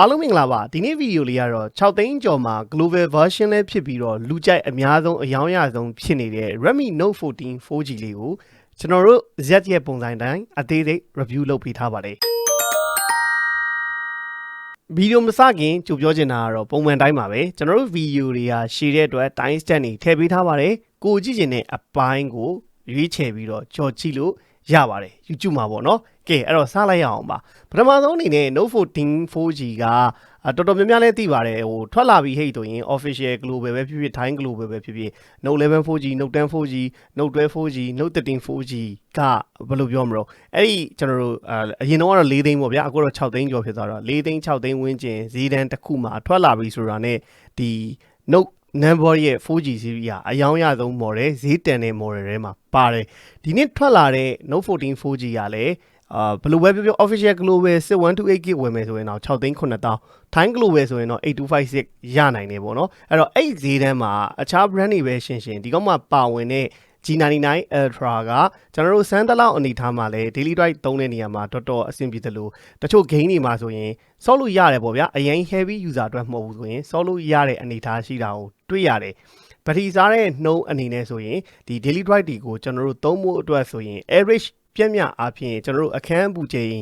အားလုံးမင်္ဂလာပါဒီနေ့ဗီဒီယိုလေးကတော့6သိန်းကျော်မှာ global version လေးဖြစ်ပြီးတော့လူကြိုက်အများဆုံးအယောင်ရဆုံးဖြစ်နေတဲ့ Redmi Note 14 4G လေးကိုကျွန်တော်တို့ Z ရဲ့ပုံစံတိုင်းအသေးစိတ် review လုပ်ပေးထားပါတယ်ဗီဒီယိုမစခင်ကြိုပြောချင်တာကတော့ပုံမှန်တိုင်းပါပဲကျွန်တော်တို့ဗီဒီယိုတွေကရှည်တဲ့အတွက် time stamp တွေထည့်ပေးထားပါတယ်ကိုကြည့်ချင်တဲ့အပိုင်းကိုရွေးချယ်ပြီးတော့ကြော်ကြည့်လို့ ရပါတယ် YouTube မှာပေါ့နော်ကဲအဲ့တော့စလိုက်ရအောင်ပါပထမဆုံးအနေနဲ့ Note 14 4G ကအာတော်တော်များများလည်းသိပါတယ်ဟိုထွက်လာပြီးဟိတ်ဆိုရင် official global ပဲဖြစ်ဖြစ် Time global ပဲဖြစ်ဖြစ် Note 11 4G Note 10 4G Note 12 4G Note 13 4G ကဘယ်လိုပြောမလို့အဲ့ဒီကျွန်တော်တို့အာအရင်တော့ကတော့4သိန်းပေါ့ဗျာအခုတော့6သိန်းကျော်ဖြစ်သွားတော့4သိန်း6သိန်းဝန်းကျင်ဈေးတန်းတစ်ခုမှာထွက်လာပြီဆိုတာနဲ့ဒီ Note number ရဲ့ 4G series ကအယောင်ရဆုံး model ဈေးတန်တဲ့ model တွေမှာပါတယ်ဒီနေ့ထွက်လာတဲ့ Note 14 4G ကလည်းအာဘယ်လိုပဲပြောပြော official global 6128 gig ဝယ်မယ်ဆိုရင်တော့6သိန်း9000 time global ဆိုရင်တော့8256ရနိုင်တယ်ပေါ့နော်အဲ့တော့အဲ့ဈေးတန်းမှာအခြား brand တွေပဲရှင်းရှင်းဒီကောင်မှပါဝင်တဲ့ G99 Ultra ကကျွန်တော်တို့စမ်းသလောက်အနေထားမှာလဲ daily drive သုံးတဲ့နေရာမှာတော်တော်အဆင်ပြေတယ်လို့တချို့ game တွေမှာဆိုရင်ဆော့လို့ရတယ်ပေါ့ဗျာအရင် heavy user အတွက်မဟုတ်ဘူးဆိုရင်ဆော့လို့ရတဲ့အနေထားရှိတာကိုတွေ့ရတယ်ဘက်ထရီစားတဲ့နှုံးအနေနဲ့ဆိုရင်ဒီ daily drive တွေကိုကျွန်တော်တို့သုံးဖို့အတွက်ဆိုရင် average ပြည့်မြအားဖြင့်ကျွန်တော်တို့အခန်းပူချိန်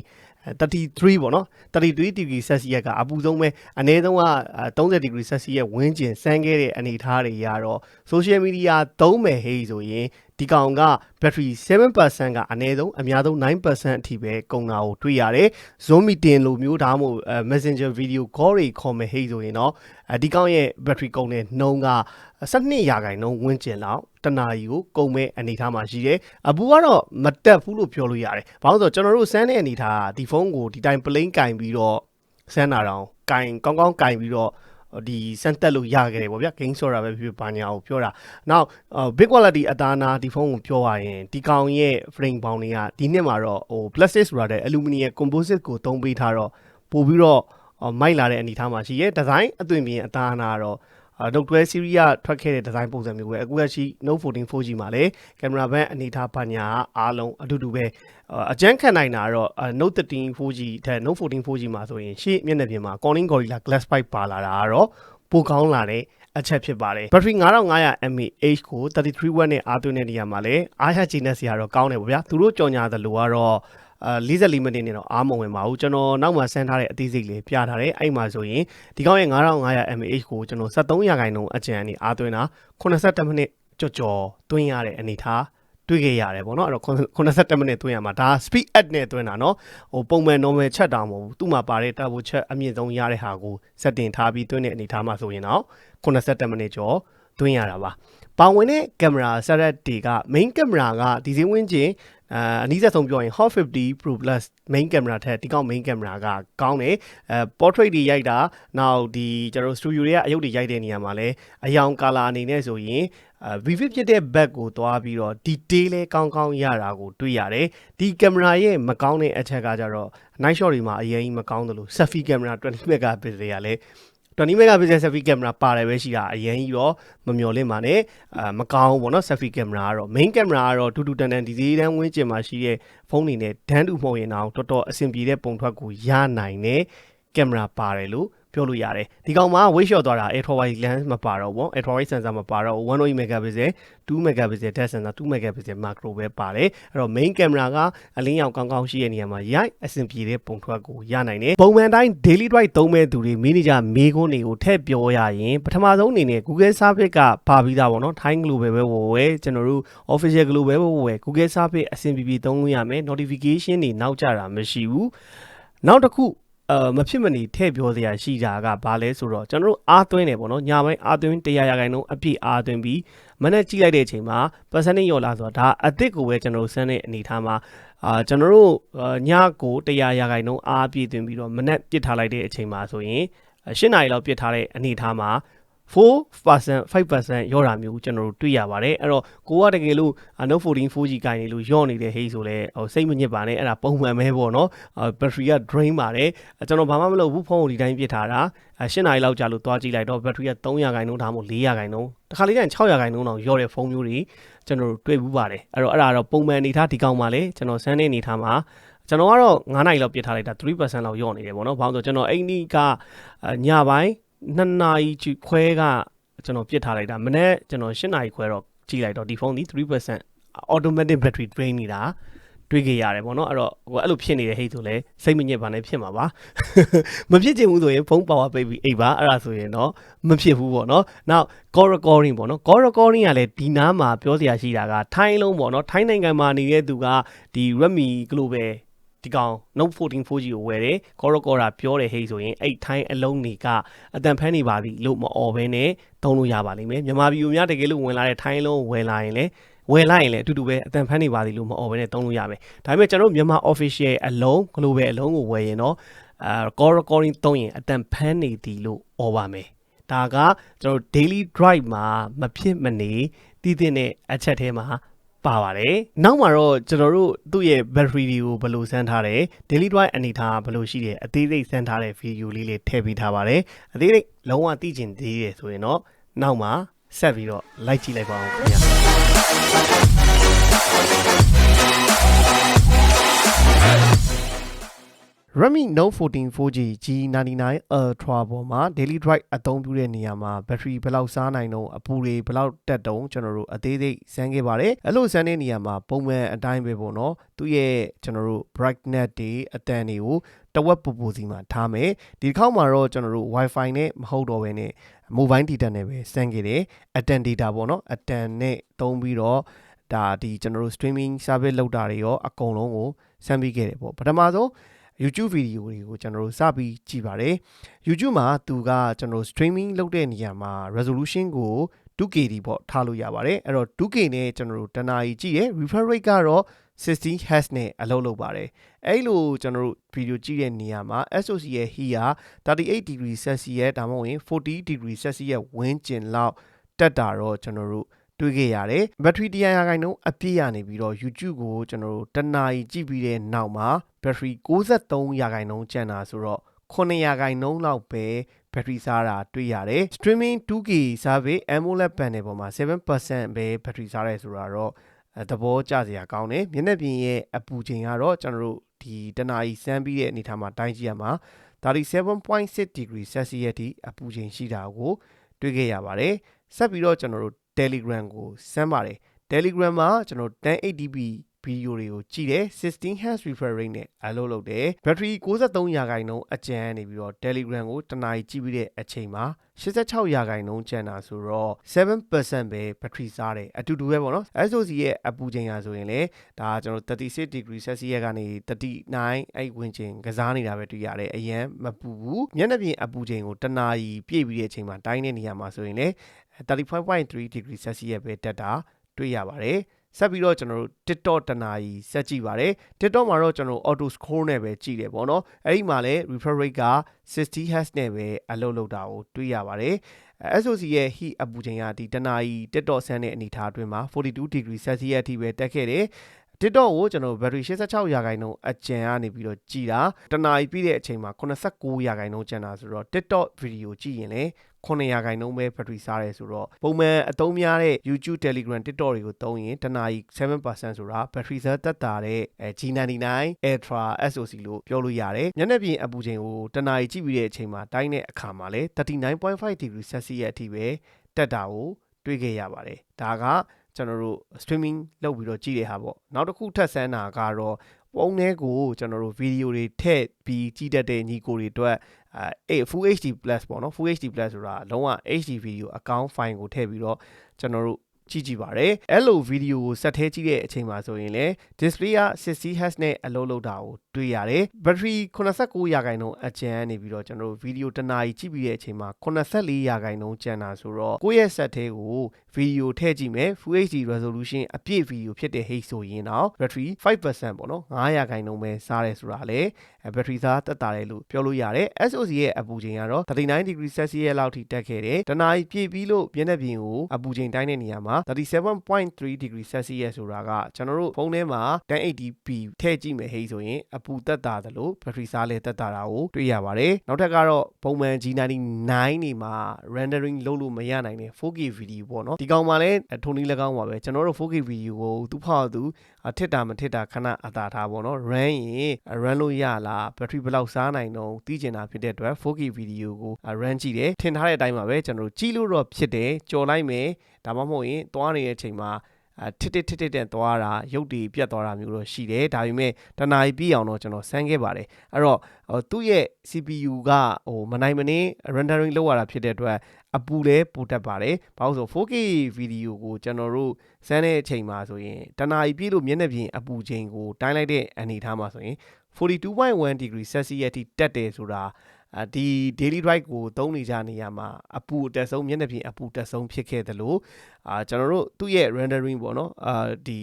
33ပေါ့နော်33 degree celsius ကအပူဆုံးပဲအနည်းဆုံးက30 degree celsius ဝန်းကျင်စမ်းခဲ့တဲ့အနေအထားတွေရတော့ social media သုံးမယ်ဟေးဆိုရင်ဒီကောင်က battery 7%ကအနည်းဆုံးအများဆုံး9%အထိပဲကုန်တာကိုတွေ့ရတယ် Zoom meeting လိုမျိုးဒါမှမဟုတ် Messenger video call တွေခေါ်မယ်ဟေးဆိုရင်တော့ဒီကောင်ရဲ့ battery ကုန်တဲ့နှုံးက12ရာခိုင်နှုန်းဝန်းကျင်လောက်တနာရီကိုကုန်မဲ့အနေထားမှာရှိတယ်။အပူကတော့မတက်ဘူးလို့ပြောလို့ရတယ်။ဘာလို့ဆိုတော့ကျွန်တော်တို့စမ်းတဲ့အနေထားကဒီဖုန်းကိုဒီတိုင်း plain ကင်ပြီးတော့စမ်းတာတော့ကင်ကောင်းကောင်းကင်ပြီးတော့ ဒီစမ်းတက်လို့ရခဲ့တယ်ပေါ့ဗျာ game ဆိုတာပဲဖြစ်ဖြစ်ဘာညာကိုပြောတာနောက် big quality အသားနာဒီဖုန်းကိုပြောရရင်ဒီကောင်ရဲ့ frame ပေါင်းတွေကဒီနှစ်မှာတော့ဟို plastic ဆိုတာတဲ့ aluminum composite ကိုသုံးပေးထားတော့ပို့ပြီးတော့မိုက်လာတဲ့အနေအထားမှာရှိရဲဒီဇိုင်းအသွင်ပြင်အသားနာတော့ ဒုတ်တွဲ series ကထွက်ခဲ့တဲ့ဒီဇိုင်းပုံစံမျိုးပဲအခုကရှိ Note 14 4G မှာလည်းကင်မရာဘက်အနေထားပညာအားလုံးအတူတူပဲအကျန်းခံနိုင်တာတော့ Note 13 4G ထက် Note 14 4G မှာဆိုရင်ရှေ့မျက်နှာပြင်မှာ Corning Gorilla Glass 5ပါလာတာကတော့ပိုကောင်းလာတဲ့အချက်ဖြစ်ပါတယ်။ battery 9500 mAh ကို33 watt နဲ့အားသွင်းတဲ့နေရာမှာလည်းအားရကျေနပ်စရာတော့ကောင်းတယ်ပေါ့ဗျာ။သူတို့ကြော်ညာသလိုကတော့ အာ44မိနစ်နဲ့တော့အားမဝင်ပါဘူးကျွန်တော်နောက်မှဆန်းထားတဲ့အသေးစိတ်လေးပြထားတယ်အဲ့မှာဆိုရင်ဒီကောင်းရဲ့9500 mAh ကိုကျွန်တော်73ရာခိုင်နှုန်းအကျန်အနေအားသွင်းတာ82မိနစ်ကြော်ကြော်သွင်းရတဲ့အနေထားတွေ့ခဲ့ရတယ်ပေါ့နော်အဲ့တော့82မိနစ်သွင်းရမှာဒါ speed up နဲ့သွင်းတာနော်ဟိုပုံမှန် normal ချက်တောင်မဟုတ်ဘူးသူ့မှာပါတဲ့ turbo ချက်အမြင့်ဆုံးရတဲ့ဟာကို setting ထားပြီးသွင်းတဲ့အနေထားမှာဆိုရင်တော့82မိနစ်ကျော် သွင်းရတာပါပါဝင်တဲ့ကင်မရာဆက်ရက်တွေက main ကင်မရာကဒီစင်းဝင်းချင်းအာအနည်းဆက်ဆုံးပြောရင် Hot 50 Pro Plus main camera ထက်ဒီကောင် main camera ကကောင်းတယ်အဲ portrait တွေရိုက်တာနောက်ဒီကျွန်တော် studio တွေကအရုပ်တွေရိုက်တဲ့နေရာမှာလည်းအယောင် color အနေနဲ့ဆိုရင်အဲ vivid ဖြစ်တဲ့ back ကိုသွားပြီးတော့ detail လဲကောင်းကောင်းရတာကိုတွေ့ရတယ်ဒီကင်မရာရဲ့မကောင်းတဲ့အချက်ကကြတော့ night shot တွေမှာအရင်ကြီးမကောင်းသလို selfie camera 20 megapixel တွေကလည်း 20 megapixel selfie camera ပါတယ်ပဲရှိတာအရင်ကြီးတော့မမျော်လင့်ပါနဲ့အာမကောင်းဘူးပေါ့နော် selfie camera ကတော့ main camera ကတော့တူတူတန်တန်ဒီစီတန်းဝင်းကျင်မှာရှိတဲ့ဖုန်းတွေနဲ့ဒန်းတူမှုံရင်တော့တော်တော်အဆင်ပြေတဲ့ပုံထွက်ကိုရနိုင်တဲ့ကင်မရာပါတယ်လို့ ပြောလို့ရတယ်ဒီကောင်မှာ weight shot သွားတာ ultrawide lens မပါတော့ဘူး ultrawide sensor မပါတော့ဘူး108 megapixel 2 megapixel depth sensor 2 megapixel macro ပဲပါတယ်အဲ့တော့ main camera ကအလင်းရောင်ကောင်းကောင်းရှိတဲ့နေရာမှာရိုက်အဆင်ပြေတဲ့ပုံထွက်ကိုရနိုင်တယ်ပုံမှန်တိုင်း daily drive သုံးမဲ့သူတွေမိနေကြမေးခွန်းတွေကိုထည့်ပြောရရင်ပထမဆုံးအနေနဲ့ Google Service ကပါပြီးသားပေါ့နော် Time Global ပဲဝယ်ဝယ်ကျွန်တော်တို့ Official Global ပဲဝယ် Google Service အဆင်ပြေပြေသုံးလို့ရမယ် notification တွေနောက်ကျတာမရှိဘူးနောက်တစ်ခု အာမဖြစ်မနေထည့်ပြောစရာရှိတာကဘာလဲဆိုတော့ကျွန်တော်တို့အားသွင်းတယ်ပေါ့နော်ညာပိုင်းအားသွင်း100ရာခိုင်နှုန်းအပြည့်အားသွင်းပြီးမနေ့ကြည့်လိုက်တဲ့အချိန်မှာ percentage ရော်လာဆိုတော့ဒါအစ်စ်ကိုပဲကျွန်တော်တို့စမ်းတဲ့အနေထားမှာအာကျွန်တော်တို့ညကို100ရာခိုင်နှုန်းအားပြည့်သွင်းပြီးတော့မနေ့ပြစ်ထားလိုက်တဲ့အချိန်မှာဆိုရင်၈နာရီလောက်ပြစ်ထားတဲ့အနေထားမှာ 4% 5%ရော့တာမျိုးကျွန်တော်တို့တွေ့ရပါတယ်အဲ့တော့ကိုကတကယ်လို့ Note 14 4G ကိုင်နေလို့ရော့နေတဲ့ဟေးဆိုလဲဟိုစိတ်မညစ်ပါနဲ့အဲ့ဒါပုံမှန်ပဲပေါ့နော်ဘက်ထရီက drain ပါတယ်ကျွန်တော်ဘာမှမလုပ်ဘူးဖုန်းကိုဒီတိုင်းပြစ်ထားတာ8နာရီလောက်ကြာလို့သွားကြည့်လိုက်တော့ဘက်ထရီက300ခိုင်နှုန်းဒါမှမဟုတ်400ခိုင်နှုန်းတခါလေးကျရင်600ခိုင်နှုန်းတော့ရော့တဲ့ဖုန်းမျိုးတွေကျွန်တော်တို့တွေ့ဘူးပါတယ်အဲ့တော့အဲ့ဒါတော့ပုံမှန်အနေထားဒီကောင်မှလည်းကျွန်တော်စမ်းတဲ့အနေထားမှာကျွန်တော်ကတော့9နိုင်လောက်ပြစ်ထားလိုက်တာ3%လောက်ယော့နေတယ်ပေါ့နော်ဘာလို့လဲဆိုတော့ကျွန်တော်အိန္ဒိကအာညပိုင်း 2နာရီချီခွဲကကျွန်တော်ပြစ်ထားလိုက်တာမနေ့ကျွန်တော်8နာရီခွဲတော့ကြည့်လိုက်တော့ဒီဖုန်းဒီ3% automatic battery drain နေတာတွေ့ခဲ့ရတယ်ပေါ့နော်အဲ့တော့ဟိုအဲ့လိုဖြစ်နေတဲ့ဟိတ်ဆိုလဲစိတ်မညစ်ပါနဲ့ဖြစ်မှာပါမဖြစ်ချင်ဘူးဆိုရင်ဖုန်း power ပိတ်ပြီးအိပ်ပါအဲ့ဒါဆိုရင်တော့မဖြစ်ဘူးပေါ့နော်နောက် call recording ပေါ့နော် call recording ကလည်းဒီနားမှာပြောစရာရှိတာကထိုင်းလုံးပေါ့နော်ထိုင်းနိုင်ငံမှာနေတဲ့သူကဒီ Redmi Global ဒီကောင် Note 14 4G ကိုဝယ်တယ်ကောရော့ကော်တာပြောတယ်ဟေးဆိုရင်အဲ့ထိုင်းအလုံးတွေကအတန်ဖန်းနေပါပြီလို့မအော်ဘဲနဲ့သုံးလို့ရပါလိမ့်မယ်မြန်မာပြည်သူများတကယ်လို့ဝင်လာတဲ့ထိုင်းလုံးဝယ်လာရင်လည်းဝယ်လိုက်ရင်လည်းအတူတူပဲအတန်ဖန်းနေပါသည်လို့မအော်ဘဲနဲ့သုံးလို့ရမယ်ဒါပေမဲ့ကျွန်တော်မြန်မာ official အလုံး global အလုံးကိုဝယ်ရင်တော့အာ call recording သုံးရင်အတန်ဖန်းနေသည်လို့အော်ပါမယ်ဒါကကျွန်တော် daily drive မှာမဖြစ်မနေတည်တဲ့နဲ့အချက်ထဲမှာ ပါပါတယ်။နောက်မှာတော့ကျွန်တော်တို့သူ့ရဲ့ battery တွေကိုဘယ်လိုစမ်းထားတယ်။ daily drive အနေထားဘယ်လိုရှိတယ်အသေးစိတ်စမ်းထားတဲ့ video လေးလေးထည့်ပေးထားပါတယ်။အသေးစိတ်လုံးဝသိကျင်သေးတယ်ဆိုရင်တော့နောက်မှာဆက်ပြီးတော့လိုက်ကြည့်လိုက်ပါဦးခင်ဗျာ။ Redmi Note 14 4G G99 Ultra ပေါ်မှာ Daily Drive အသုံးပြုတဲ့နေရာမှာ battery ဘယ်လောက်စားနိုင်တော့အပူတွေဘယ်လောက်တက်တုံးကျွန်တော်တို့အသေးစိတ်စမ်းခဲ့ပါတယ်အဲ့လိုစမ်းတဲ့နေရာမှာပုံမှန်အတိုင်းပဲပေါ့နော်သူ့ရဲ့ကျွန်တော်တို့ brightness တွေအတန်တွေကိုတဝက်ပူပူစီမှာထားမယ်ဒီတစ်ခေါက်မှာတော့ကျွန်တော်တို့ Wi-Fi နဲ့မဟုတ်တော့ဘဲနဲ့ mobile data နဲ့ပဲစမ်းခဲ့တယ်အတန် data ပေါ့နော်အတန်နဲ့သုံးပြီးတော့ဒါဒီကျွန်တော်တို့ streaming service လောက်တာတွေရောအကုန်လုံးကိုစမ်းပြီးခဲ့တယ်ပေါ့ပထမဆုံး YouTube ဗီဒီယိုတွေကိုကျွန်တော်တို့စပြီးကြည့်ပါတယ် YouTube မှာသူကကျွန်တော် streaming လုပ်တဲ့နေရာမှာ resolution ကို 2K ဒီပေါ့ထားလို့ရပါတယ်အဲ့တော့ 2K နဲ့ကျွန်တော်တို့တနာရီကြည့်ရ refresh rate ကတော့60 Hz နဲ့အလုပ်လုပ်ပါတယ်အဲ့လိုကျွန်တော်တို့ဗီဒီယိုကြည့်တဲ့နေရာမှာ SoC ရဲ့ heat က38 degree Celsius ဒါမှမဟုတ်40 degree Celsius ဝန်းကျင်လောက်တက်တာတော့ကျွန်တော်တို့ တွေ့ခဲ့ရတယ်ဘက်ထရီ100ရာခိုင်နှုန်းအပြည့်ရနေပြီးတော့ YouTube ကိုကျွန်တော်တို့တနာရီကြည့်ပြီးတဲ့နောက်မှာဘက်ထရီ63ရာခိုင်နှုန်းကျန်တာဆိုတော့9ရာခိုင်နှုန်းလောက်ပဲဘက်ထရီစားတာတွေ့ရတယ် streaming 2K service AMOLED panel ပေါ်မှာ7%ပဲဘက်ထရီစားရဲဆိုတာတော့သဘောကျစရာကောင်းတယ်မျက်နှာပြင်ရဲ့အပူချိန်ကတော့ကျွန်တော်တို့ဒီတနာရီစမ်းပြီးတဲ့အနေထားမှာတိုင်းကြည့်ရမှာ37.6 degree celsius ထိအပူချိန်ရှိတာကိုတွေ့ခဲ့ရပါတယ်ဆက်ပြီးတော့ကျွန်တော်တို့ Telegram ကိုစမ်းပါတယ် Telegram မှာကျွန်တော် 1080p ဗီဒီယိုတွေကိုကြည့်တယ်16 Hz refresh rate နဲ့အလုပ်လုပ်တယ်ဘက်ထရီ63ရာခိုင်နှုန်းအကျန်နေပြီးတော့ Telegram ကိုတနာရီကြည့်ပြီးတဲ့အချိန်မှာ86ရာခိုင်နှုန်းကျန်တာဆိုတော့7%ပဲဘက်ထရီစားတယ်အတူတူပဲပေါ့နော် SoC ရဲ့အပူချိန်ဟာဆိုရင်လေဒါကျွန်တော်36 degree celsius ကနေ39အဲ့ဝင်ချိန်ကစားနေတာပဲတွေ့ရတယ်အရင်မပူဘူးမျက်နှာပြင်အပူချိန်ကိုတနာရီပြည့်ပြီးတဲ့အချိန်မှာတိုင်းတဲ့နေရာမှာဆိုရင်လေ35.3 degree celsius ပဲတက်တာတွေ့ရပါတယ် ဆက်ပြီးတော့ကျွန်တော်တို့ TikTok တနာရီဆက်ကြည့်ပါတယ် TikTok မှာတော့ကျွန်တော် auto score နဲ့ပဲကြည့်တယ်ပေါ့နော်အဲ့ဒီမှာလည်း refresh rate က 60 Hz နဲ့ပဲအလုပ်လုပ်တာကိုတွေ့ရပါတယ် SOC ရဲ့ heat အပူချိန်ကဒီတနာရီ TikTok ဆန်းတဲ့အနေအထားအတွင်းမှာ42 degree celsius အထိပဲတက်ခဲ့တယ် TikTok ကိုကျွန်တော် battery 86ရာခိုင်နှုန်းအကျန်ကနေပြီးတော့ကြည်တာတနာရီပြည့်တဲ့အချိန်မှာ89ရာခိုင်နှုန်းကျန်တာဆိုတော့ TikTok ဗီဒီယိုကြည့်ရင်လည်း 9ရာခိုင်နှုန်းပဲ battery စားရဲဆိုတော့ပုံမှန်အသုံးများတဲ့ YouTube Telegram TikTok တွေကိုသုံးရင်တနာရီ7%ဆိုတာ battery စားတက်တာတဲ့ G99 Ultra SoC လို့ပြောလို့ရတယ်ညနေပြင်အပူချိန်ကိုတနာရီကြည့်ပြီးတဲ့အချိန်မှာတိုင်းတဲ့အခါမှာလည်း39.5 degree Celsius အထိပဲတက်တာကိုတွေ့ခဲ့ရပါတယ်ဒါကကျွန်တော်တို့ streaming လုပ်ပြီးတော့ကြည့်တဲ့ဟာပေါ့နောက်တစ်ခုထပ်ဆန်းတာကတော့ပုံထဲကိုကျွန်တော်တို့ဗီဒီယိုတွေထည့်ပြီးကြည့်တတ်တဲ့ညီကိုတွေအတွက် အဲ Full HD Plus ပေါ့နော် Full HD Plus ဆိုတာလုံးဝ HD video account file ကိုထည့်ပြီးတော့ကျွန်တော်တို့ ကြည့်ကြည့်ပါတယ်အဲ့လိုဗီဒီယိုကိုဆက်ထဲကြည့်တဲ့အချိန်မှာဆိုရင်လည်း display က 60 Hz နဲ့အလုပ်လုပ်တာကိုတွေ့ရတယ်ဘက်ထရီ89ရာခိုင်နှုန်းအကျန်နေပြီးတော့ကျွန်တော်တို့ဗီဒီယိုတစ်နာရီကြည့်ပြီးတဲ့အချိန်မှာ84ရာခိုင်နှုန်းကျန်တာဆိုတော့ကိုယ့်ရဲ့ဆက်ထဲကိုဗီဒီယိုထည့်ကြည့်မယ် Full HD resolution အပြည့်ဗီဒီယိုဖြစ်တဲ့ H ဆိုရင်တော့ battery 5%ပေါ့နော်9ရာခိုင်နှုန်းပဲစားတယ်ဆိုတာလေဘက်ထရီစားတက်တာတယ်လို့ပြောလို့ရတယ် SOC ရဲ့အပူချိန်ကတော့39 degree celsius လောက်ထိတက်ခဲ့တယ်တနာရီပြည့်ပြီးလို့မျက်နှာပြင်ကိုအပူချိန်တိုင်းတဲ့နေရာမှာ37.3 degree celsius ဆိုတာကကျွန်တော်တို့ဖုန်းထဲမှာ 1080p ထည့်ကြည့်မယ်ဟိဆိုရင်အပူတက်တာတယ်လို့ဘက်ထရီစားလည်းတက်တာတာကိုတွေ့ရပါတယ်နောက်ထပ်ကတော့ပုံမှန် G99 နေမှာ rendering လုပ်လို့မရနိုင်တဲ့ 4K video ပေါ့နော်ဒီကောင်မှလည်းထုံနည်း၎င်းပါပဲကျွန်တော်တို့ 4K video ကိုသူ့ဖောက်သူထစ်တာမထစ်တာခဏအသာထားပေါ့နော် run ရင် run လို့ရလားဘက်ထရီဘယ်လောက်စားနိုင်တော့သိကျင်တာဖြစ်တဲ့အတွက် 4K video ကို run ကြည့်တယ်ထင်ထားတဲ့အတိုင်းပါပဲကျွန်တော်တို့ကြည့်လို့တော့ဖြစ်တယ်ကြော်လိုက်မယ် ဒါမှမဟုတ်ရင်သွားနေတဲ့အချိန်မှာအထစ်တစ်ထစ်တစ်တဲ့သွားတာရုပ်တည်ပြတ်သွားတာမျိုးတော့ရှိတယ်ဒါပေမဲ့တနာရီပြည့်အောင်တော့ကျွန်တော်ဆန်းခဲ့ပါတယ်အဲ့တော့သူ့ရဲ့ CPU ကဟိုမနိုင်မနေ rendering လုပ်ရတာဖြစ်တဲ့အတွက်အပူလည်းပိုတက်ပါတယ်ဘာလို့ဆို 4K ဗီဒီယိုကိုကျွန်တော်တို့စမ်းတဲ့အချိန်မှာဆိုရင်တနာရီပြည့်လို့မျက်နှာပြင်အပူချိန်ကိုတိုင်းလိုက်တဲ့အနေအထားမှာဆိုရင်42.1 degree celsius အထိတက်တယ်ဆိုတာ အဒီ daily drive ကိုသုံးနေကြနေရမှာအပူအတက်ဆုံးမျက်နှာပြင်အပူတက်ဆုံးဖြစ်ခဲ့တယ်လို့အာကျွန်တော်တို့သူ့ရဲ့ rendering ပေါ့နော်အာဒီ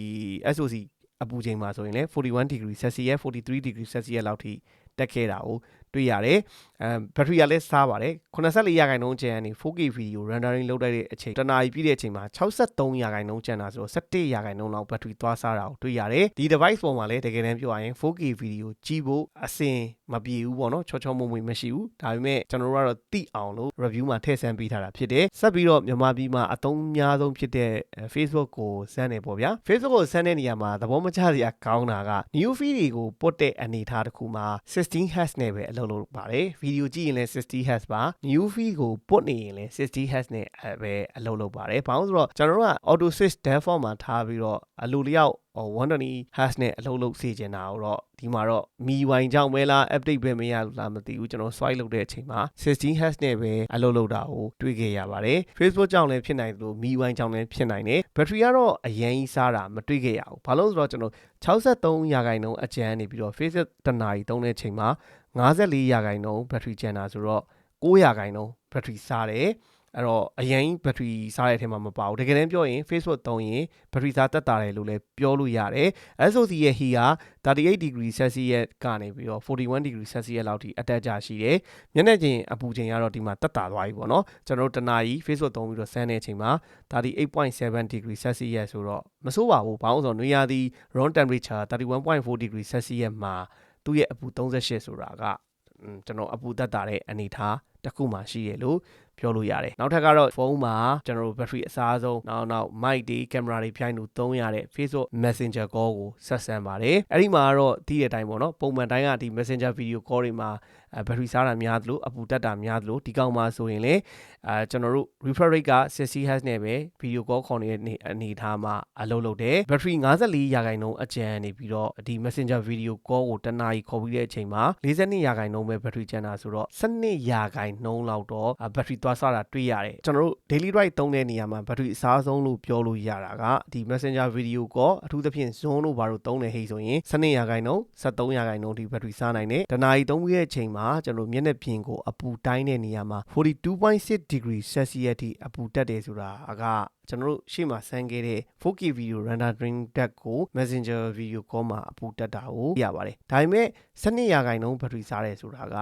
SOC အပူချိန်မှာဆိုရင်လည်း41 degree celsius 43 degree celsius လောက်ထိတက်ခဲ့တာကို တွေ့ရတယ်။အဲဘက်ထရီကလည်းစားပါတယ်84ရာခိုင်နှုန်းကျန်ကနေ 4K video rendering လုပ်လိုက်တဲ့အချိန်တနာရီပြည့်တဲ့အချိန်မှာ63ရာခိုင်နှုန်းကျန်တာဆိုတော့17ရာခိုင်နှုန်းလောက်ဘက်ထရီသွားစားတာကိုတွေ့ရတယ်။ဒီ device ပေါ်မှာလည်းတကယ်တမ်းပြောရရင် 4K video ကြည့်ဖို့အဆင်မပြေဘူးပေါ့နော်ချောချောမွေ့မွေ့မရှိဘူး။ဒါပေမဲ့ကျွန်တော်တို့ကတော့တိအောင်လို့ review မှာထည့်ဆန်းပေးထားတာဖြစ်တယ်။ဆက်ပြီးတော့မြန်မာပြည်မှာအသုံးများဆုံးဖြစ်တဲ့ Facebook ကိုစမ်းနေပေါ့ဗျာ။ Facebook ကိုစမ်းတဲ့နေရာမှာသဘောမကျစရာကောင်းတာက new feed တွေကိုပုတ်တဲ့အနေအထားတစ်ခုမှာ 16 Hz နဲ့ပဲအလုပ်လုပ်ပါတယ်ဗီဒီယိုကြည့်ရင်လည်း 60 Hz ပါ new feed ကိုပုတ်နေရင်လည်း 60 Hz နဲ့ပဲအလုပ်လုပ်ပါတယ်ဘာလို့ဆိုတော့ကျွန်တော်တို့က auto switch default မှာထားပြီးတော့အလိုလျောက်120 Hz နဲ့အလုပ်လုပ်စေချင်တာတော့ဒီမှာတော့မီဝိုင်ကြောင့်ပဲလား update ပဲမရဘူးလားမသိဘူးကျွန်တော် swipe လုပ်တဲ့အချိန်မှာ16 Hz နဲ့ပဲအလုပ်လုပ်တာကိုတွေ့ခဲ့ရပါတယ် Facebook ကြောင့်လည်းဖြစ်နိုင်သလိုမီဝိုင်ကြောင့်လည်းဖြစ်နိုင်တယ်ဘက်ထရီကတော့အရင်ကြီးစားတာမတွေ့ခဲ့ရဘူးဘာလို့ဆိုတော့ကျွန်တော်63ရာခိုင်နှုန်းအကျန်းနေပြီးတော့ Facebook တနာရီသုံးတဲ့အချိန်မှာ 54ရာခိုင်နှုန်းဘက်ထရီကျန်တာဆိုတော့9ရာခိုင်နှုန်းဘက်ထရီစားတယ်အဲ့တော့အရင်ဘက်ထရီစားတဲ့အထက်မှာမပါဘူးတကယ်တမ်းပြောရင် Facebook သုံးရင်ဘက်ထရီစားတက်တာတယ်လို့လည်းပြောလို့ရတယ် SOC ရဲ့ heat က38 degree celsius ကနေပြီးတော့41 degree celsius လောက်ထိအတက်ကြရှိတယ်မျက်နှာချင်းအပူချိန်ကတော့ဒီမှာတက်တာသွားပြီပေါ့နော်ကျွန်တော်တို့တနာရီ Facebook သုံးပြီးတော့ဆန်းတဲ့အချိန်မှာ38.7 degree celsius ဆိုတော့မဆိုးပါဘူးဘာလို့ဆိုတော့နွေရာသီ room temperature 31.4 degree celsius မှာ သူ့ရဲ့အပူ38ဆိုတာကကျွန်တော်အပူတက်တာတဲ့အနေထားတစ်ခုမှရှိရလို့ပြောလို့ရတယ်နောက်ထပ်ကတော့ဖုန်းမှာကျွန်တော်တို့ battery အစားဆုံးနောက်နောက် mic တွေ camera တွေဖြိုင်းလို့သုံးရတဲ့ Facebook Messenger call ကိုဆက်ဆံပါတယ်အဲ့ဒီမှာတော့ဒီတဲ့အတိုင်းပေါ့နော်ပုံမှန်တိုင်းကဒီ Messenger video call တွေမှာ ဘက်ထရီစားတာများသလိုအပူတက်တာများသလိုဒီကောင်မှာဆိုရင်လေအဲကျွန်တော်တို့ refresh rate က 60 Hz နဲ့ပဲ video call ခေါ်နေတဲ့အနေထားမှာအလုပ်လုပ်တယ်ဘက်ထရီ54ရာခိုင်နှုန်းအကျန်နေပြီးတော့ဒီ messenger video call ကိုတနားရီခေါ်ပြီးတဲ့အချိန်မှာ42ရာခိုင်နှုန်းပဲဘက်ထရီကျန်တာဆိုတော့12ရာခိုင်နှုန်းလောက်တော့ဘက်ထရီသွားစားတာတွေ့ရတယ်ကျွန်တော်တို့ daily drive သုံးတဲ့နေရာမှာဘက်ထရီအစားဆုံးလို့ပြောလို့ရတာကဒီ messenger video call အထူးသဖြင့် zone လို့ဘာလို့သုံးနေဟိဆိုရင်12ရာခိုင်နှုန်း73ရာခိုင်နှုန်းဒီဘက်ထရီစားနိုင်တယ်တနားရီသုံးပြီးတဲ့အချိန်မှာကျွန်တော်မျက်နှာပြင်ကိုအပူတိုင်းတဲ့နေရာမှာ42.6 degree celsius ထိအပူတက်တယ်ဆိုတာကကျွန်တော်တို့ရှေ့မှာဆန်းခဲ့တဲ့ 4K video rendering deck ကို Messenger video call မှာအပူတက်တာကိုရပါတယ်ဒါပေမဲ့12ရာခိုင်နှုန်းဘက်ထရီစားတယ်ဆိုတာက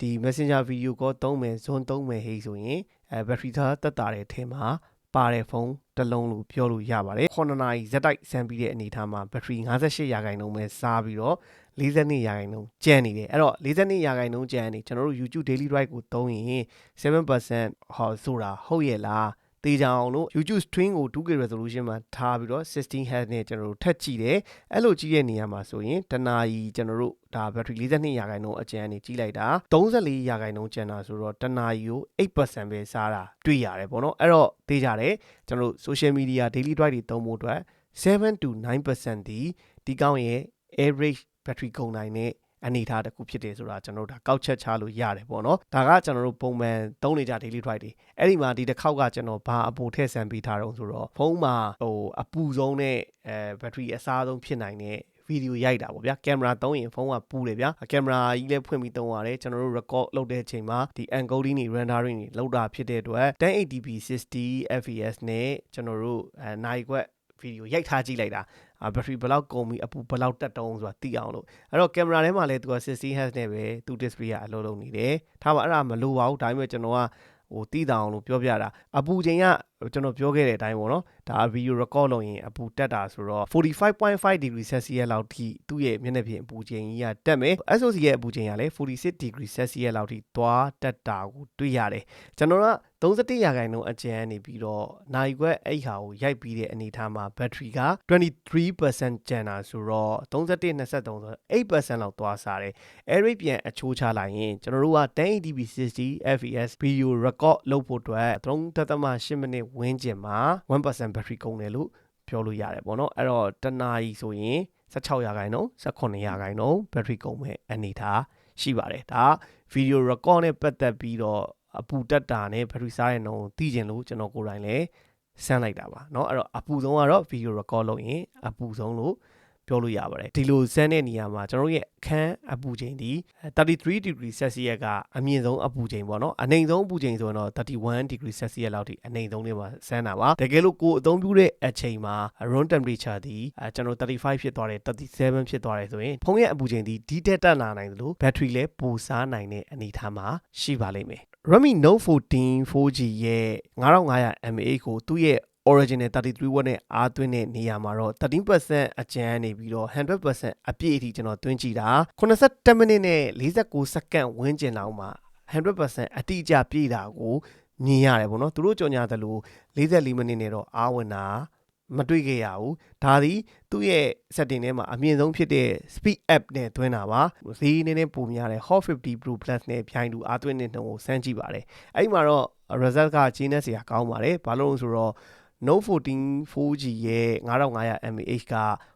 ဒီ Messenger video call သုံးမယ် zone သုံးမယ်ဟေးဆိုရင်အဲဘက်ထရီသားတက်တာတဲ့အထင်မှာပါတဲ့ဖုန်းတစ်လုံးလို့ပြောလို့ရပါတယ်9နာရီဇက်တိုက်ဆန်းပြီးတဲ့အနေအထားမှာဘက်ထရီ58ရာခိုင်နှုန်းပဲစားပြီးတော့ 42ရာခိုင်နှုန်းကျန်နေတယ်အဲ့တော့42ရာခိုင်နှုန်းကျန်နေကျွန်တော်တို့ YouTube Daily Drive ကိုသုံးရင်7%ဟောဆိုတာဟုတ်ရဲ့လားတေးကြအောင်လို့ YouTube stream ကို 2K resolution မှာထားပြီးတော့ 16 Hz နဲ့ကျွန်တော်တို့ထပ်ကြည့်တယ်အဲ့လိုကြည့်တဲ့နေရာမှာဆိုရင်တနာရီကျွန်တော်တို့ဒါ battery 42ရာခိုင်နှုန်းအကျန်နေကြည့်လိုက်တာ34ရာခိုင်နှုန်းကျန်တာဆိုတော့တနာရီကို8%ပဲစားတာတွေ့ရတယ်ပေါ့နော်အဲ့တော့တေးကြတယ်ကျွန်တော်တို့ social media daily drive တွေသုံးဖို့အတွက်7 to 9%ဒီဒီကောင်းရဲ့ average battery ကုန်နိုင်တဲ့အနေအထားတစ်ခုဖြစ်တယ်ဆိုတာကျွန်တော်တို့ဒါကောက်ချက်ချလို့ရတယ်ပေါ့နော်ဒါကကျွန်တော်တို့ပုံမှန်သုံးနေကြ daily drive တွေအဲ့ဒီမှာဒီတစ်ခေါက်ကကျွန်တော်ဘာအပူထည့်ဆန်ပေးထားတော့ဆိုတော့ဖုန်းမှာဟိုအပူဆုံးနဲ့အဲဘက်ထရီအစားဆုံးဖြစ်နိုင်တဲ့ဗီဒီယိုရိုက်တာပေါ့ဗျာကင်မရာသုံးရင်ဖုန်းကပူတယ်ဗျာကင်မရာကြီးလည်းဖွင့်ပြီးသုံးရတယ်ကျွန်တော်တို့ record လုပ်တဲ့အချိန်မှာဒီ encoding တွေ rendering တွေလုပ်တာဖြစ်တဲ့အတွက် 1080p 60 fps နဲ့ကျွန်တော်တို့အဲနိုင်ခွက်ဗီဒီယိုရိုက်ထားကြည့်လိုက်တာအာ ဘက်ထရီဘယ်လောက်ကုန်ပြီအပူဘယ်လောက်တက်တုံးဆိုတာသိအောင်လို့အဲ့တော့ကင်မရာထဲမှာလည်းသူက60 Hz နဲ့ပဲသူ display ကအလုပ်လုပ်နေတယ်ထားပါအဲ့ဒါမလိုပါဘူးဒါပေမဲ့ကျွန်တော်ကဟိုတီးတောင်လို့ပြောပြတာအပူချိန်ကကျွန်တော်ပြောခဲ့တဲ့အတိုင်းပေါ့နော်ဒါ video record လုပ်ရင်အပူတက်တာဆိုတော့45.5 degree celsius လောက်ထိသူ့ရဲ့မျက်နှာပြင်အပူချိန်ကြီးကတက်မယ် SOC ရဲ့အပူချိန်ကလည်း46 degree celsius လောက်ထိသွားတက်တာကိုတွေ့ရတယ်ကျွန်တော်က 31ရာခိုင်နှုန်းအကျန်းနေပြီးတော့နိုင်ခွက်အဲ့ဟာကိုရိုက်ပြီးတဲ့အနေထားမှာဘက်ထရီက23%ကျန်တာဆိုတော့31 23ဆိုတော့8%လောက်သွားစားတယ် air rate ပြန်အချိုးချလိုက်ရင်ကျွန်တော်တို့က 1080p 60 fps video record လုပ်ဖို့အတွက်3.8မိနစ်ဝန်းကျင်မှာ1% battery ကုန်တယ်လို့ပြောလို့ရတယ်ပေါ့နော်အဲ့တော့တနာရီဆိုရင်16ရာခိုင်နှုန်း18ရာခိုင်နှုန်း battery ကုန်မဲ့အနေထားရှိပါတယ်ဒါ video record နဲ့ပတ်သက်ပြီးတော့ အပူတက်တာနဲ့ battery စားတဲ့နှုန်းသိကျင်လို့ကျွန်တော်ကိုယ်တိုင်လည်းဆန်းလိုက်တာပါเนาะအဲ့တော့အပူဆုံးကတော့ video record လုပ်ရင်အပူဆုံးလို့ပြောလို့ရပါတယ်ဒီလိုစမ်းတဲ့နေရာမှာကျွန်တော်တို့ရဲ့အခန်းအပူချိန်ဒီ33 degree celsius ကအမြင့်ဆုံးအပူချိန်ပေါ့နော်အနိမ့်ဆုံးအပူချိန်ဆိုရင်တော့31 degree celsius လောက်ထိအနိမ့်ဆုံးလေးမှာစမ်းတာပါတကယ်လို့ကိုအသုံးပြုတဲ့အချိန်မှာ room temperature ဒီအဲကျွန်တော်35ဖြစ်သွားတယ်37ဖြစ်သွားတယ်ဆိုရင်ဖုန်းရဲ့အပူချိန်ဒီဒီတက်တက်လာနိုင်သလို battery လည်းပိုစားနိုင်တဲ့အနေအထားမှာရှိပါလိမ့်မယ် Redmi Note 14 4G ရဲ့ 9500 mAh ကိုသူ့ရဲ့ original 33 watt နဲ့အားသွင်းတဲ့နေရာမှာတော့13%အကျန်းနေပြီးတော့100%အပြည့်အထိကျွန်တော်သွင်းကြည့်တာ87မိနစ်နဲ့49စက္ကန့်ဝန်းကျင်လောက်မှာ100%အတိအကျပြည့်တာကိုမြင်ရတယ်ပေါ့နော်သူတို့ကြော်ညာသလို44မိနစ်နဲ့တော့အားဝင်တာ မတွေ့ခဲ့ရဘူးဒါသည်သူ့ရဲ့ setting ထဲမှာအမြင့်ဆုံးဖြစ်တဲ့ speed up နဲ့သွင်းတာပါဈေးနည်းနည်းပိုများတယ် Hot 50 Pro Plus နဲ့ဖြိုင်းတူအားသွင်းတဲ့နှုန်းကိုစမ်းကြည့်ပါတယ်အဲ့မှာတော့ result ကဂျင်းနဲ့စရာကောင်းပါတယ်ဘာလို့လဲဆိုတော့ Note 14 4G ရဲ့9500 mAh က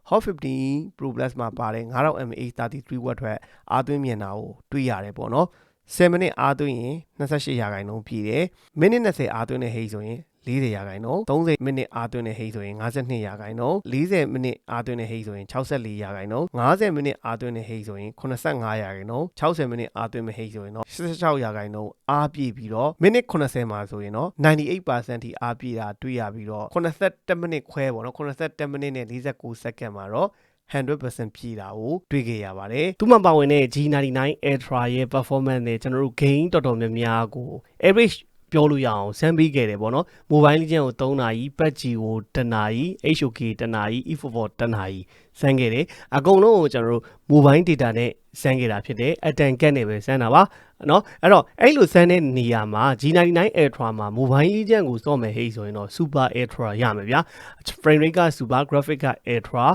Hot 15 Pro Plus မှာပါတယ်9000 mAh 33 watt ထွက်အားသွင်းမြင်တာကိုတွေ့ရတယ်ပေါ့နော်10မိနစ်အားသွင်းရင်28ရာခိုင်နှုန်းပြည့်တယ်မိနစ်20အားသွင်းတဲ့ဟိတ်ဆိုရင် 40ရာခိုင်နှုန်း30မိနစ်အားသွင်းတဲ့ဟိတ်ဆိုရင်52ရာခိုင်နှုန်း40မိနစ်အားသွင်းတဲ့ဟိတ်ဆိုရင်64ရာခိုင်နှုန်း50မိနစ်အားသွင်းတဲ့ဟိတ်ဆိုရင်85ရာခိုင်နှုန်း60မိနစ်အားသွင်းမဲ့ဟိတ်ဆိုရင်တော့86ရာခိုင်နှုန်းအားပြည့်ပြီးတော့မိနစ်80မှာဆိုရင်တော့98%ထိအားပြည့်တာတွေ့ရပြီးတော့81မိနစ်ခွဲပေါ့နော်81မိနစ်နဲ့49စက္ကန့်မှာတော့100%ဖြည့်တာကိုတွေ့ခဲ့ရပါတယ်။သူမှပါဝင်တဲ့ G99 Ultra ရဲ့ performance နဲ့ကျွန်တော်တို့ gain တော်တော်များများကို average ပြောလို့ရအောင်စမ်းပေးခဲ့တယ်ပေါ့နော်။ mobile legend ကို3နာရီ PUBG ကို1နာရီ HOK 1နာရီ eFootball 1နာရီစမ်းခဲ့တယ်။အကုန်လုံးကိုကျွန်တော်တို့ mobile data နဲ့စမ်းခဲ့တာဖြစ်တယ်။အတန်ကက်နဲ့ပဲစမ်းတာပါ။နော်အဲ့တော့အဲ့လိုစမ်းတဲ့နေရာမှာ G99 Ultra မှာ mobile legend ကိုစော့မယ်ဟိဆိုရင်တော့ Super Ultra ရမယ်ဗျာ။ frame rate က Super graphic က Ultra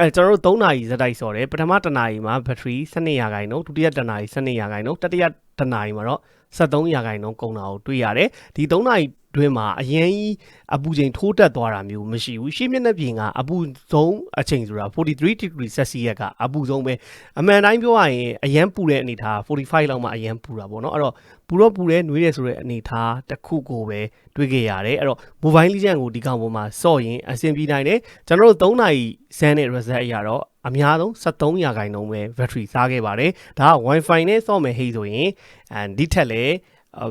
အဲကျွန်တော်တို့3နာရီဇက်တိုက်စော်တယ်ပထမ1နာရီမှာ battery 12ရာခိုင်နှုန်းဒုတိယ1နာရီ12ရာခိုင်နှုန်းတတိယ1နာရီမှာတော့73ရာခိုင်နှုန်းကုန်တာကိုတွေ့ရတယ်ဒီ3နာရီ တွင်းမှာအရင်ကြီးအပူချိန်ထိုးတက်သွားတာမျိုးမရှိဘူးရှေ့မျက်နှာပြင်ကအပူဆုံးအချိန်ဆိုတာ43 degree celsius ကအပူဆုံးပဲအမှန်တိုင်းပြောရရင်အရန်ပူတဲ့အနေထား45လောက်မှအရန်ပူတာပေါ့နော်အဲ့တော့ပူတော့ပူတယ်နှွေးတယ်ဆိုတဲ့အနေထားတစ်ခုကိုပဲတွေးခဲ့ရတယ်အဲ့တော့ mobile legend ကိုဒီကောင်ပေါ်မှာစော့ရင်အဆင်ပြေနိုင်တယ်ကျွန်တော်တို့3နာရီစမ်းတဲ့ result အရာတော့အများဆုံး73ရာခိုင်နှုန်းပဲ battery စားခဲ့ပါတယ်ဒါက wifi နဲ့စော့မယ်ဟိဆိုရင်အဲဒီထက်လည်း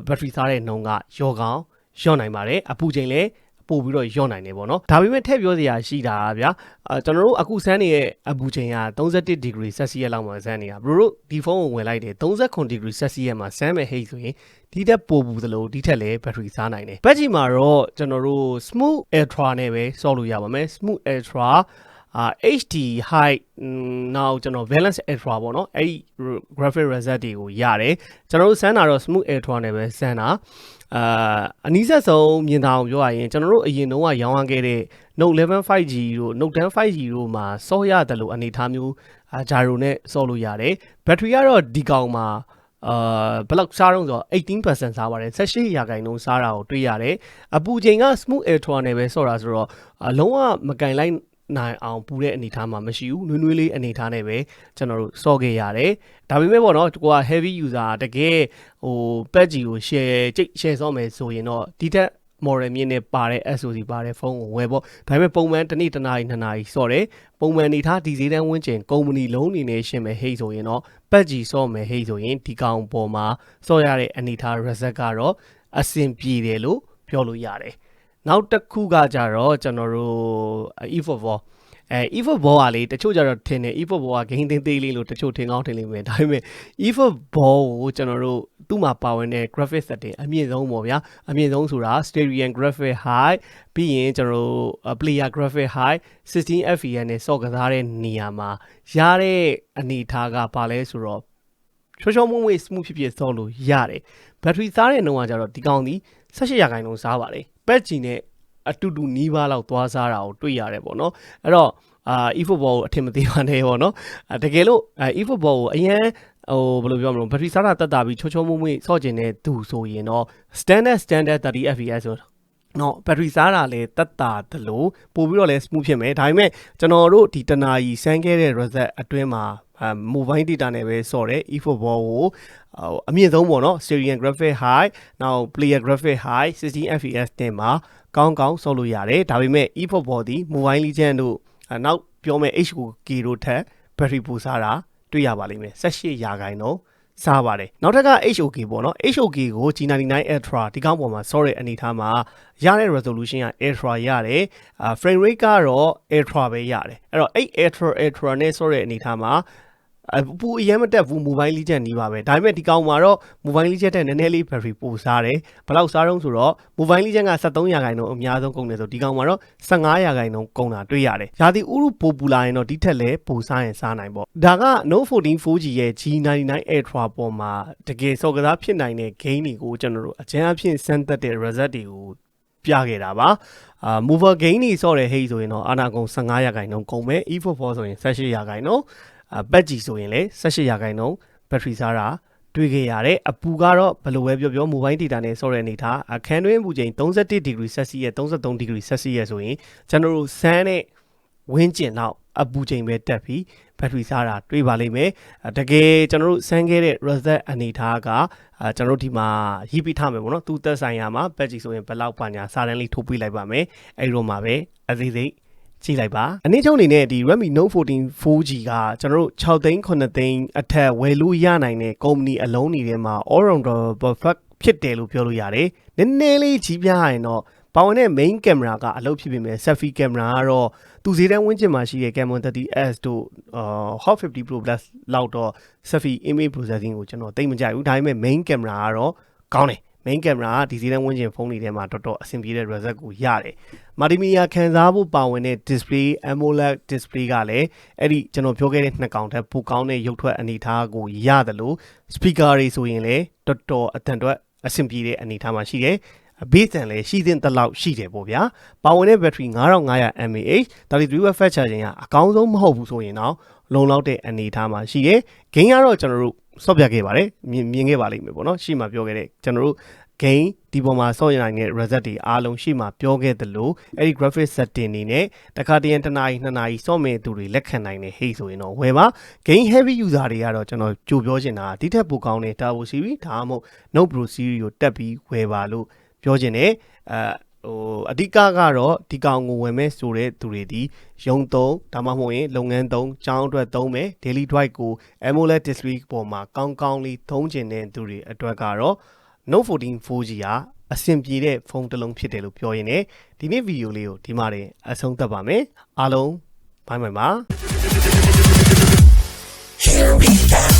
battery စားတဲ့နှုန်းကရော့ကောင်း ရော့နိုင်ပါတယ်အပူချိန်လည်းပို့ပြီးတော့ရော့နိုင်တယ်ပေါ့နော်ဒါပေမဲ့ထည့်ပြောစရာရှိတာဗျာအာကျွန်တော်တို့အခုစမ်းနေတဲ့အပူချိန်က31 degree celsius လောက်မှာစမ်းနေတာဘရိုတို့ဒီဖုန်းကိုဝင်လိုက်တယ်39 degree celsius မှာစမ်းမဲ့ဟိတ်ဆိုရင်ဒီတက်ပို့ဘူးသလိုဒီထက်လည်း battery စားနိုင်တယ်ဘက်ကြီးမှာတော့ကျွန်တော်တို့ smooth ultra နဲ့ပဲစော့လို့ရပါမယ် smooth ultra အာ HD height now ကျွန်တော် balance ultra ပေါ့နော်အဲ့ဒီ graphic result တွေကိုရတယ်ကျွန်တော်တို့စမ်းတာတော့ smooth ultra နဲ့ပဲစမ်းတာအာအနည်းဆက်ဆုံးမြင်သာအောင်ပြောရရင်ကျွန်တော်တို့အရင်တုန်းကရောင်းရခဲ့တဲ့ Note 11 5G တို့ Note 10 5G တို့မှာစော့ရတယ်လို့အနေထားမျိုးအာဂျာရိုနဲ့စော့လို့ရတယ်ဘက်ထရီကတော့ဒီကောင်မှာအာဘလောက်စားတော့ဆိုတော့18%စားပါတယ်18ရာခိုင်နှုန်းစားတာကိုတွေ့ရတယ်အပူချိန်က smooth ultra နဲ့ပဲစော့တာဆိုတော့အလုံးဝမကင်လိုက် နိုင်အောင်ပူတဲ့အနေအထားမှာမရှိဘူးနွေးနွေးလေးအနေအထားနဲ့ပဲကျွန်တော်တို့စော့ခဲ့ရတယ်ဒါပေမဲ့ပေါ့နော်ကိုက heavy user တကယ်ဟို patch ကြီးကို share ကြိတ် share စော့မယ်ဆိုရင်တော့ဒီထက် model မြင့်နဲ့ပါတဲ့ SOC ပါတဲ့ဖုန်းကိုဝယ်ပေါ့ဒါပေမဲ့ပုံမှန်တစ်နေ့တစ်နာရီနှစ်နာရီစော့တယ်ပုံမှန်နေထားဒီဈေးတန်းဝန်းကျင်ကုမ္ပဏီလုံးအနေနဲ့ရှင်းမယ်ဟိတ်ဆိုရင်တော့ပတ်ကြီးစော့မယ်ဟိတ်ဆိုရင်ဒီကောင်ပေါ်မှာစော့ရတဲ့အနေထား result ကတော့အဆင်ပြေတယ်လို့ပြောလို့ရတယ် နောက်တစ်ခုကကြတော့ကျွန်တော်တို့ e-football အဲ e-football ကလေတချို့ကြတော့ထင်တယ် e-football က game သိမ်းသေးလေးလို့တချို့ထင်ကောင်းထင်လိမ့်မယ်ဒါပေမဲ့ e-football ကိုကျွန်တော်တို့သူ့မှာပါဝင်တဲ့ graphic setting အမြင့်ဆုံးပေါ့ဗျာအမြင့်ဆုံးဆိုတာ stereo graphic high ပြီးရင်ကျွန်တော်တို့ player graphic high 16 fps နဲ့စော့ကစားတဲ့နေရာမှာရတဲ့အနေအထားကပါလဲဆိုတော့ချောချောမွေ့မွေ့ smooth ဖြစ်ဖြစ်စော့လို့ရတယ်ဘက်ထရီစားတဲ့နှုန်းကကြတော့ဒီကောင်ဒီ18ရာခိုင်နှုန်းစားပါတယ် ပက်ဂျီနဲ့အတူတူနီးပါးလောက်သွားစားတာကိုတွေ့ရတယ်ပေါ့နော်အဲ့တော့အာ e-football ကိုအထင်မသေးပါနဲ့ပေါ့နော်အဲတကယ်လို့အဲ e-football ကိုအရင်ဟိုဘယ်လိုပြောမလဲဘက်ထရီစားတာတက်တာပြီးချောချောမွေ့မွေ့စော့ကျင်တဲ့သူဆိုရင်တော့ standard standard 30 fps ဆိုနော်ဘက်ထရီစားတာလည်းတက်တာတလို့ပို့ပြီးတော့လည်း smooth ဖြစ်မယ်ဒါပေမဲ့ကျွန်တော်တို့ဒီတနာကြီးစမ်းခဲ့တဲ့ reset အတွင်းမှာ အဲ mobile data နဲ့ပဲစော့တယ် e-football ကိုဟိုအမြင့်ဆုံးပေါ့နော် stereo graphic high နောက် player graphic high 16 fps တင်မှာကောင်းကောင်းစော့လို့ရတယ်ဒါပေမဲ့ e-football ဒီ mobile legend တို့နောက်ပြောမဲ့ HOK တို့ထက် battery ပိုစားတာတွေ့ရပါလိမ့်မယ်18ရာခိုင်နှုန်းစားပါတယ်နောက်ထပ်က HOK ပေါ့နော် HOK ကို G99 Ultra ဒီကောင်းပေါ်မှာစောတဲ့အနေထားမှာရတဲ့ resolution က Ultra ရတယ်အာ frame rate ကတော့ Ultra ပဲရတယ်အဲ့တော့အဲ့ Ultra Ultra နဲ့စောတဲ့အနေထားမှာ အပူအရင်မတက်ဘူး mobile legend နီးပါပဲဒါပေမဲ့ဒီကောင်မှာတော့ mobile legend တဲ့နည်းနည်းလေး battery ပိုစားတယ်ဘယ်လောက်စားတော့ဆိုတော့ mobile legend က73ရာခိုင်နှုန်းအများဆုံးကုန်တယ်ဆိုဒီကောင်မှာတော့15ရာခိုင်နှုန်းကုန်တာတွေ့ရတယ်ရာသီဥတုပိုပူလာရင်တော့ဒီထက်လည်းပိုစားရင်စားနိုင်ပေါ့ဒါက Note 14 4G ရဲ့ G99 Ultra ပေါ်မှာတကယ်စော်ကစားဖြစ်နိုင်တဲ့ game တွေကိုကျွန်တော်တို့အကျဉ်းအဖြစ်စမ်းသပ်တဲ့ result တွေကိုပြခဲ့တာပါအာ mover gain တွေစော့တဲ့ hate ဆိုရင်တော့အာနာကုံ15ရာခိုင်နှုန်းကုန်မယ် e4 ဆိုရင်18ရာခိုင်နှုန်းအ ဘက်ကြီးဆိုရင်လည်း18ရာခိုင်နှုန်းဘက်ထရီစားတာတွေ့ခဲ့ရတယ်အပူကတော့ဘယ်လိုပဲပြောပြော mobile data နဲ့ဆော့တဲ့အနေထားအခန်းတွင်းပူချိန်31 degree celsius ရဲ့33 degree celsius ဆိုရင်ကျွန်တော်တို့ဆန်းနဲ့ဝင်းကျင်တော့အပူချိန်ပဲတက်ပြီးဘက်ထရီစားတာတွေ့ပါလိမ့်မယ်တကယ်ကျွန်တော်တို့ဆန်းခဲ့တဲ့ reset အနေထားကအာကျွန်တော်တို့ဒီမှာရေးပြထားမယ်ပေါ့နော်သူသက်ဆိုင်ရာမှာဘက်ကြီးဆိုရင်ဘယ်လောက်ပါညာစာတန်းလေးထိုးပြလိုက်ပါမယ်အဲ့ဒီတော့မှာပဲအသေးစိတ် ကြည့်လိုက်ပါအနည်းချုပ်အနေနဲ့ဒီ Redmi Note 14 4G ကကျွန်တော်တို့6သိန်း9သိန်းအထက်ဝယ်လို့ရနိုင်တဲ့ကုမ္ပဏီအလုံးတွေထဲမှာ all rounder perfect ဖြစ်တယ်လို့ပြောလို့ရတယ်နည်းနည်းလေးကြီးပြရင်တော့ပါဝင်တဲ့ main camera ကအလုပ်ဖြစ်ပေမဲ့ selfie camera ကတော့သူဈေးတန်းဝန်းကျင်မှာရှိတဲ့ Canon 30S တို့အာ Hot 50 Pro Plus လောက်တော့ selfie image processing ကိုကျွန်တော်သိမကြိုက်ဘူးဒါပေမဲ့ main camera ကတော့ကောင်းတယ် main camera ကဒီဈေးတန်းဝန်းကျင်ဖုန်းတွေထဲမှာတော်တော်အဆင်ပြေတဲ့ result ကိုရတယ်။ multimedia ခံစားဖို့ပါဝင်တဲ့ display AMOLED display ကလည်းအဲ့ဒီကျွန်တော်ပြောခဲ့တဲ့နှစ်ကောင်ထက်ပိုကောင်းတဲ့ရုပ်ထွက်အနေအထားကိုရတယ်လို့ speaker တွေဆိုရင်လည်းတော်တော်အတန်အတွက်အဆင်ပြေတဲ့အနေအထားမှာရှိတယ်။ဘေးတန်လည်းရှိတဲ့တလောက်ရှိတယ်ပေါ့ဗျာ။ပါဝင်တဲ့ battery 9500 mAh 33W fast charging ကအကောင်းဆုံးမဟုတ်ဘူးဆိုရင်တော့လုံလောက်တဲ့အနေအထားမှာရှိတယ်။ gain ကတော့ကျွန်တော်တို့ ဆော့ပြခဲ့ပါတယ်မြင်မြင်ခဲ့ပါလိမ့်မယ်ပေါ့နော်ရှေ့မှာပြောခဲ့တဲ့ကျွန်တော်တို့ gain ဒီပေါ်မှာဆော့ရနိုင်တဲ့ result တွေအားလုံးရှေ့မှာပြောခဲ့သလိုအဲ့ဒီ graphic setting တွေနဲ့တခါတရံတစ်နာရီနှစ်နာရီဆော့မဲ့သူတွေလက်ခံနိုင်တဲ့ hey ဆိုရင်တော့ဝယ်ပါ gain heavy user တွေကတော့ကျွန်တော်ကြိုပြောချင်တာဒီထက်ပိုကောင်းတဲ့ turbo series ဒါမှမဟုတ် note pro series ကိုတက်ပြီးဝယ်ပါလို့ပြောချင်တယ်အဲ ဟိုအဓိကကတော့ဒီကောင်ကိုဝင်မဲ့ဆိုတဲ့သူတွေဒီရုံသုံးဒါမှမဟုတ်ရင်လုပ်ငန်းသုံးကျောင်းအတွက်သုံးမယ် daily drive ကို AMOLED display ပေါ်မှာကောင်းကောင်းလေးသုံးကျင်တဲ့သူတွေအတွက်ကတော့ Note 14 4G ကအဆင်ပြေတဲ့ဖုန်းတစ်လုံးဖြစ်တယ်လို့ပြောရင်းနဲ့ဒီနေ့ဗီဒီယိုလေးကိုဒီမှာတင်အဆုံးသတ်ပါမယ်အားလုံးဘိုင်ဘိုင်ပါ Here we go